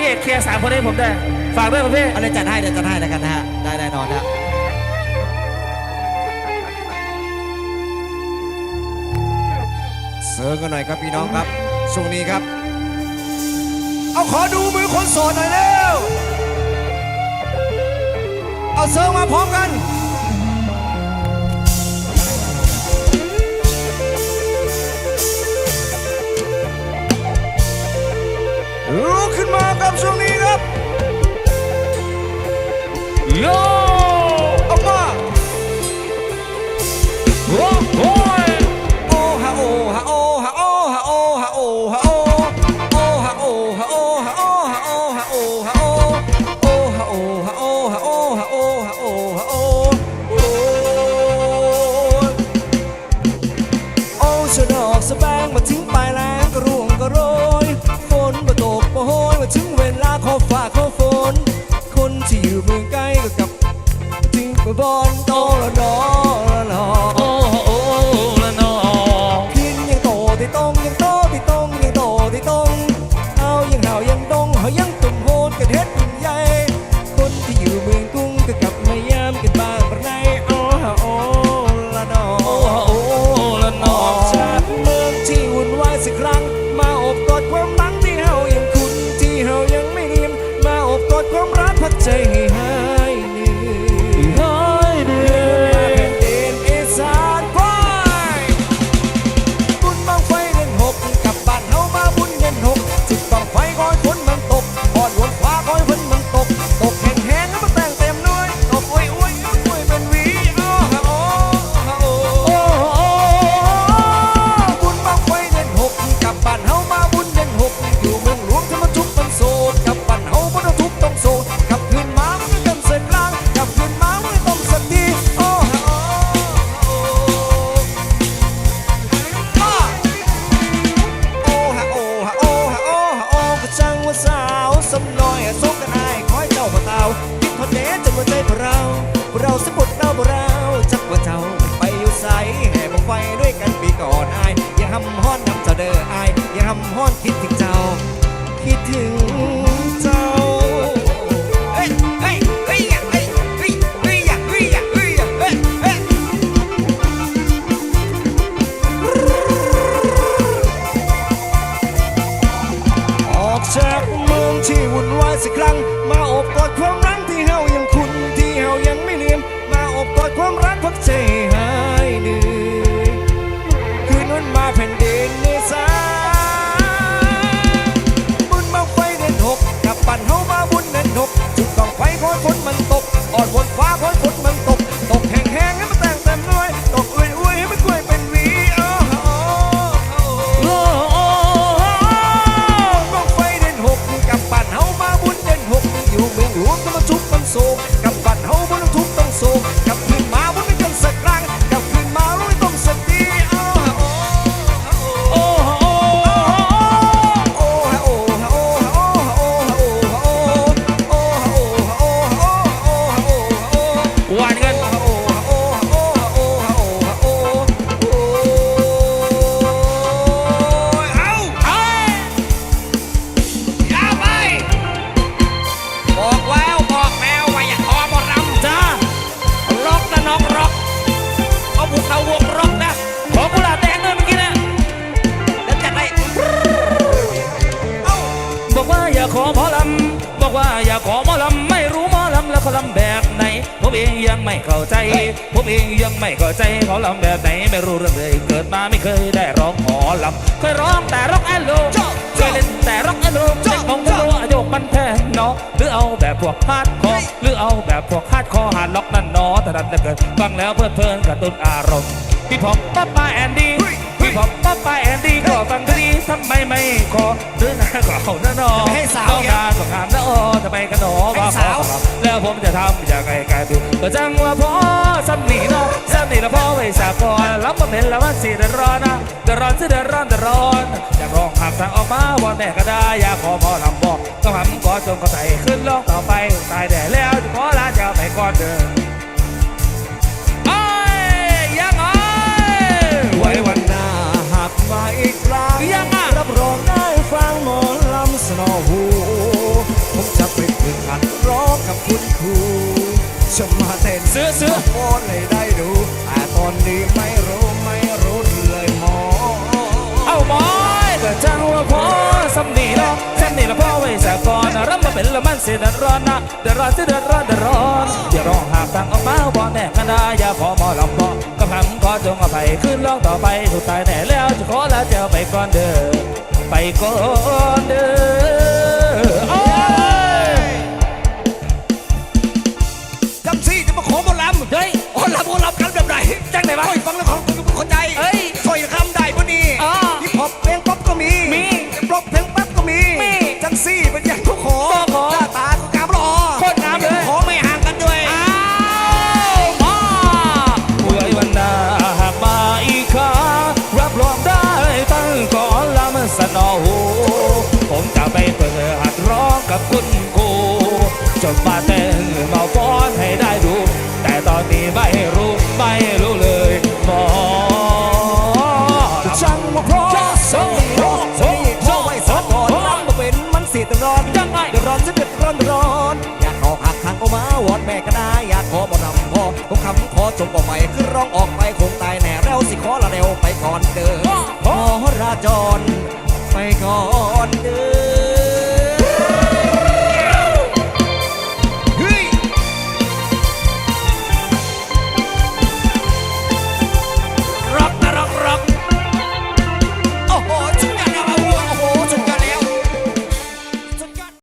พี่เอกเคลียร์สามคนให้ผมได้ฝากด้วยครับพี่อะไรจัดให้เดี๋ยวจัดให้แล้วกันนะฮะ ได้แน่นอนฮะเสริมกันหน่อยครับพี่น้องครับ ช่วงนี้ครับ เอาขอดูมือคนโสดหน่อยเร็ว เอาเสริมมาพร้อมกัน 帮助你。 อนโอละนอโอ้นอกินงโตที่ต้องยังโตที่ต้องยังโตที่ต้องเอายังเห่ายังดงเฮายังตุ่มโหนกันเฮ็ดตุ่มใหญ่คนที่อยู่เมืองกรุงก็กลับมายามกันบ้างประไรโอ้โอละนอโอ้โอละนอจากเมืองที่วุ่นวายสักครั้งมาอบกอดความหลังที่เฮายังคุ้นที่เฮายังไม่ลืมมาอบกอดความรักพักใจให้หา อนคิดถึงเจ้า คิดถึงเจ้าเฮ้ยเฮ้ยเฮ้ยเฮ้ยเฮ้ยเฮ้ยเฮ้ยเฮ้ยเฮ้ยเฮ้ยออกจากเมืองที่วุ่นวายสักครั้ง มาอบกอดความรัก อดฝนฟ้าพ้นฝนมันตก ตกแห้งแห้งให้มันแต่งเต็มด้วย ตกอุ้ยอุ้ยให้มันกล้วยเป็นวีโอ้โหโอ้โหก็ไฟเด่นหกกับปั่นเฮามาบุญเด่นหกอยู่เมืองหลวงก็มาทุบมันโศกกับปั่นเฮาบุญทุบต้องโศกกับ บอกว่าอย่าขอหมอลำไม่รู้หมอลำแล้วเขาลำแบบไหน ผมเองยังไม่เข้าใจ ผมเองยังไม่เข้าใจเขาลำแบบไหนไม่รู้เรื่องเลยเกิดมาไม่เคยได้ร้องหมอลำเคยร้องแต่ร็อกแอนด์โลเคยเล่นแต่ร็อกแอนด์โลเล่นของโลโยกมันแพงเนาะหรือเอาแบบพวกฮาร์ดคอร์หรือเอาแบบพวกฮาร์ดคอร์ฮาร์ดล็อกนั่นเนาะแต่ดันเกิดฟังแล้วเพลิดเพลินกระตุ้นอารมณ์พี่ผมป้าป้าแอนดี้ พี่ผมป้าป้าแอนดี้ก็ฟังก็ดีทำไมไม่ขอหรือหน้าก็เอาหน้าเนอจะไม่ให้สาวต้องแกการก็งามนะโอ้ทำไมกันหนอว่าให้พสาวอแล้วผมจะทำอย่างไรกันดูก็จังว่าพอสำนีเนาะสำนีแล้วพอไว้สากก่อนรับมาเป็นแล้วว่าสิเดือดร้อนนะเดือดร้อนสิเดือดร้อนเดือดร้อนอยากร้องหักทางออกมาวอนแม่ก็ได้อยากขอพอลำบอกต้องทำก่อนจนก็ใส่ขึ้นลองต่อไปตายแด่แล้วจะขอลาจะไปก่อนเดิน จะมาเต้นซื้อซื้อโอนให้ได้ดู แต่ตอนนี้ไม่รู้ไม่รู้เลยหมอ เอาบอยก็จังว่าพอสำนีเนาะสำนีละพ่อไว้สะก่อนรับมาเป็นละมันเสียเดือดร้อนนะเดือดร้อนสิเดือดร้อนเดือดร้อนอย่าร้องหากตังออกมาบ่แน่คณะอย่าขอหมอลำบอกกำลังขอจงอภัยขึ้นร้องต่อไปถูกตายแน่แล้วจะขอลาเจ้าไปก่อนเด้อไปก่อนเด้อ เต้นมาฟ้อนให้ได้ดู แต่ตอนนี้ไม่รู้ไม่รู้เลยหมอช่างว่าเพราะสนิทสนิทชอไว้สอนก่อนนั่งมาเป็นมันสีตร้อนยังไงเดือดร้อนจะเดือดร้อนร้อนอยากออกหักทางออกมาวอนแม่ก็ได้อยากขอบ่นำพอทุกคำขอจงบอกไปคือร้องออกไปคงตายแน่แล้วสิขอละเร็วไปก่อนเด้อขอราจรไปก่อน